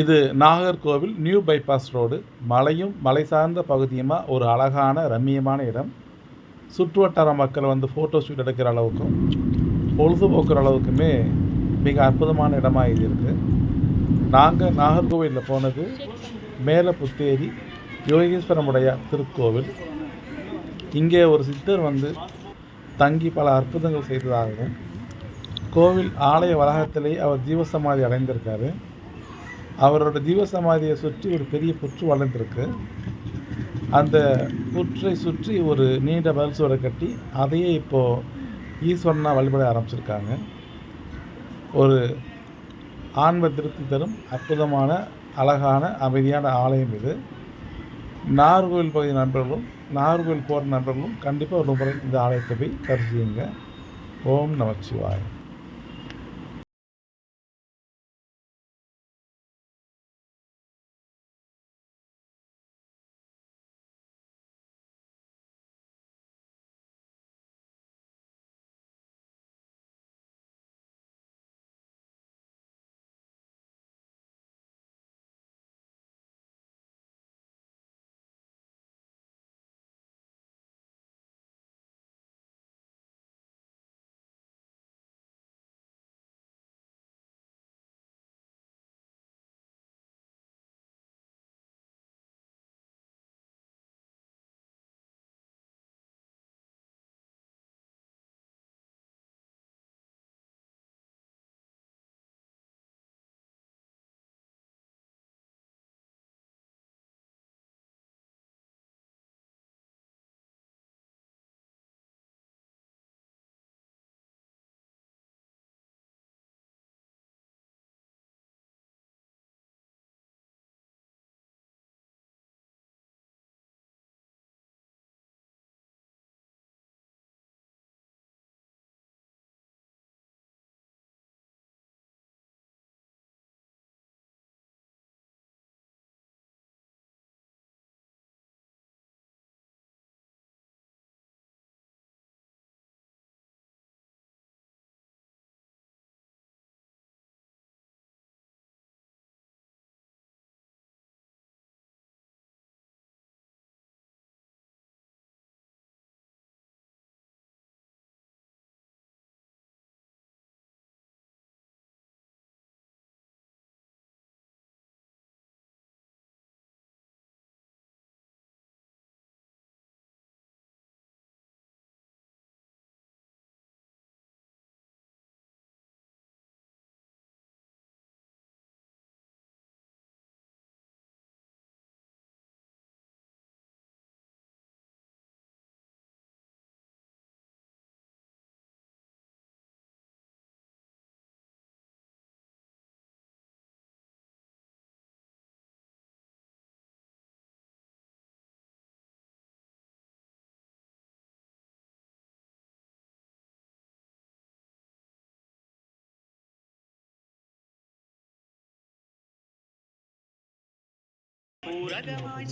இது Nagercoil new bypass road. மலையும் மலை சார்ந்த பகுதியுமா ஒரு அழகான ரம்மியமான இடம். சுற்றுவட்டார மக்கள் வந்து ஃபோட்டோ ஷூட் எடுக்கிற அளவுக்கும் பொழுதுபோக்குற அளவுக்குமே மிக அற்புதமான இடமாக இது இருக்குது நாங்கள் நாகர்கோவிலில் போனது மேலே புத்தேரி யோகீஸ்வரமுடைய திருக்கோவில். இங்கே ஒரு சித்தர் வந்து தங்கி பல அற்புதங்கள் செய்ததாகவும் கோவில் ஆலய வளாகத்திலேயே அவர் ஜீவசமாதி அடைந்திருக்காரு. அவரோட ஜீவசமாதியை சுற்றி ஒரு பெரிய புற்று வளர்ந்துருக்கு. அந்த புற்றை சுற்றி ஒரு நீண்ட பல் சுவரை கட்டி அதையே இப்போது ஈஸ்வரனாக வழிபட ஆரம்பிச்சிருக்காங்க. ஒரு ஆன்ம திருப்தி தரும் அற்புதமான அழகான அமைதியான ஆலயம் இது. நாகர்கோவில் பகுதி நண்பர்களும் நாகர்கோவில் போகிற நண்பர்களும் கண்டிப்பாக ஒரு முறை இந்த ஆலயத்தை போய் தரிசியுங்க. ஓம் நமச்சிவாயம். ഉറകമായി